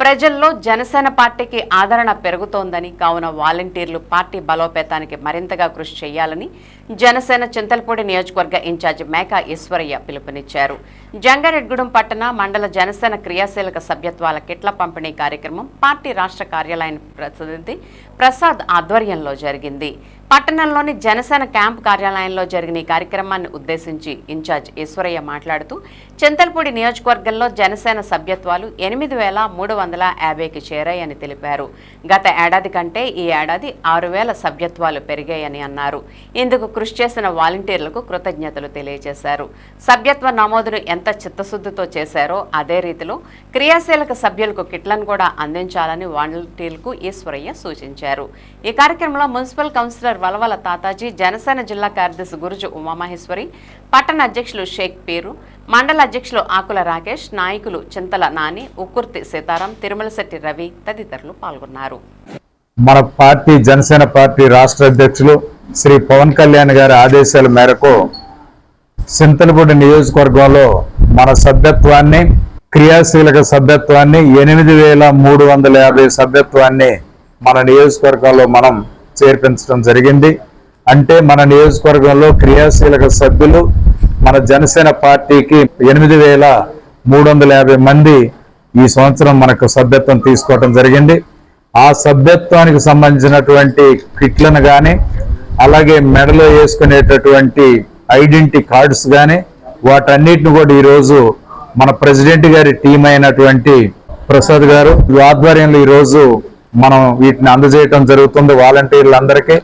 ప్రజల్లో జనసేన పార్టీకి ఆదరణ పెరుగుతోందని కావున వాలంటీర్లు పార్టీ బలోపేతానికి మరింతగా కృషి చేయాలని జనసేన చింతలపూడి నియోజకవర్గ ఇన్ఛార్జి మేకా ఈశ్వరయ్య పిలుపునిచ్చారు. జంగారెడ్గూడెం పట్టణ మండల జనసేన క్రియాశీలక సభ్యత్వాల కిట్ల పంపిణీ కార్యక్రమం పార్టీ రాష్ట్ర కార్యాలయం ప్రతినిధి ప్రసాద్ ఆధ్వర్యంలో జరిగింది. పట్టణంలోని జనసేన క్యాంప్ కార్యాలయంలో జరిగిన ఈ కార్యక్రమాన్ని ఉద్దేశించి ఇన్ఛార్జ్ ఈశ్వరయ్య మాట్లాడుతూ చింతల్పూడి నియోజకవర్గంలో జనసేన సభ్యత్వాలు ఎనిమిది వేల మూడు వందల యాభైకి చేరాయని తెలిపారు. గత ఏడాది కంటే ఈ ఏడాది ఆరు వేల సభ్యత్వాలు పెరిగాయని అన్నారు. ఇందుకు కృషి చేసిన వాలంటీర్లకు కృతజ్ఞతలు తెలియజేశారు. సభ్యత్వ నమోదును ఎంత చిత్తశుద్ధితో చేశారో అదే రీతిలో క్రియాశీలక సభ్యులకు కిట్లను కూడా అందించాలని వాలంటీర్లకు ఈశ్వరయ్య సూచించారు. ఈ కార్యక్రమంలో మున్సిపల్ కౌన్సిలర్ వలవల తాతాజీ జనసేన జిల్లా కార్యదర్శి గురుజు ఉమామహేశ్వరి పట్టణ అధ్యక్షులు షేక్ పీరు మండల అధ్యక్షులు ఆకుల రాకేష్ నాయకులు చింతల నాని ఉక్కుర్తి సీతారాం తిరుమలశెట్టి రవి తదితరులు పాల్గొన్నారు. మన పార్టీ జనసేన పార్టీ రాష్ట్ర అధ్యక్షులు శ్రీ పవన్ కళ్యాణ్ గారి ఆదేశాల మేరకు సింతలపూడి నియోజకవర్గంలో మన సభ్యత్వాన్ని క్రియాశీలక సభ్యత్వాన్ని ఎనిమిది వేల మూడు వందల యాభై సభ్యత్వాన్ని మన నియోజకవర్గంలో మనం చేర్పించడం జరిగింది. అంటే మన నియోజకవర్గంలో క్రియాశీలక సభ్యులు మన జనసేన పార్టీకి ఎనిమిది వేల మూడు వందల యాభై మంది ఈ సంవత్సరం మనకు సభ్యత్వం తీసుకోవటం జరిగింది. ఆ సభ్యత్వానికి సంబంధించినటువంటి కిట్లను కానీ అలాగే మెడలో వేసుకునేటటువంటి ఐడెంటిటీ కార్డ్స్ కానీ వాటన్నిటిని కూడా ఈరోజు మన ప్రెసిడెంట్ గారి టీం అయినటువంటి ప్రసాద్ గారు ఈ ఆధ్వర్యంలో ఈరోజు మనం వీటిని అందజేయటం జరుగుతుంది. వాలంటీర్లందరికీ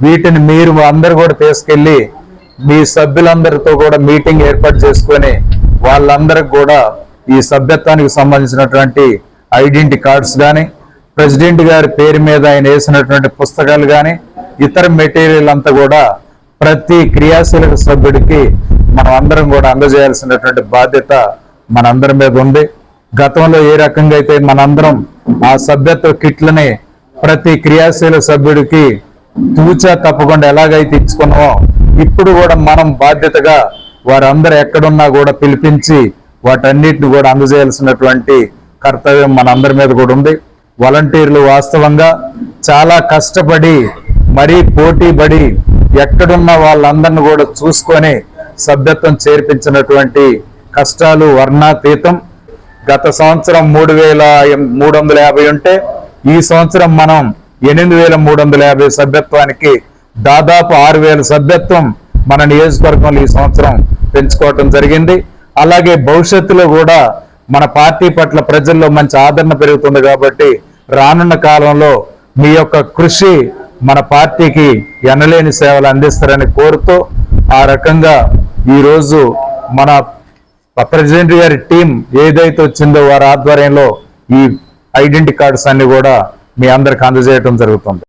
వీటిని మీరు అందరు కూడా తీసుకెళ్ళి మీ సభ్యులందరితో కూడా మీటింగ్ ఏర్పాటు చేసుకొని వాళ్ళందరికి కూడా ఈ సభ్యత్వానికి సంబంధించినటువంటి ఐడెంటిటీ కార్డ్స్ కానీ ప్రెసిడెంట్ గారి పేరు మీద ఆయన వేసినటువంటి పుస్తకాలు కానీ ఇతర మెటీరియల్ అంతా కూడా ప్రతి క్రియాశీలక సభ్యుడికి మనం అందరం కూడా అందజేయాల్సినటువంటి బాధ్యత మనందరి మీద ఉంది. గతంలో ఏ రకంగా అయితే మనందరం ఆ సభ్యత్వ కిట్లని ప్రతి క్రియాశీల సభ్యుడికి తూచా తప్పకుండా ఎలాగైతే ఇచ్చుకున్నామో ఇప్పుడు కూడా మనం బాధ్యతగా వారందరూ ఎక్కడున్నా కూడా పిలిపించి వాటన్నిటిని కూడా అందజేయాల్సినటువంటి కర్తవ్యం మనందరి మీద కూడా ఉంది. వాలంటీర్లు వాస్తవంగా చాలా కష్టపడి మరీ పోటీ పడి ఎక్కడున్న వాళ్ళందరిని కూడా చూసుకొని సభ్యత్వం చేర్పించినటువంటి కష్టాలు వర్ణాతీతం. గత సంవత్సరం మూడు వేల మూడు వందల యాభై ఉంటే ఈ సంవత్సరం మనం ఎనిమిది వేల మూడు వందల యాభై సభ్యత్వానికి దాదాపు ఆరు వేల సభ్యత్వం మన నియోజకవర్గంలో ఈ సంవత్సరం పెంచుకోవటం జరిగింది. అలాగే భవిష్యత్తులో కూడా మన పార్టీ పట్ల ప్రజల్లో మంచి ఆదరణ పెరుగుతుంది కాబట్టి రానున్న కాలంలో మీ యొక్క కృషి మన పార్టీకి ఎనలేని సేవలు అందిస్తారని కోరుతూ ఆ రకంగా ఈరోజు మన ప్రెసిడెంట్ గారి టీం ఏదైతే వచ్చిందో వారి ఆధ్వర్యంలో ఈ ఐడెంటిటీ కార్డ్స్ అన్ని కూడా మీ అందరికి అందజేయటం జరుగుతుంది.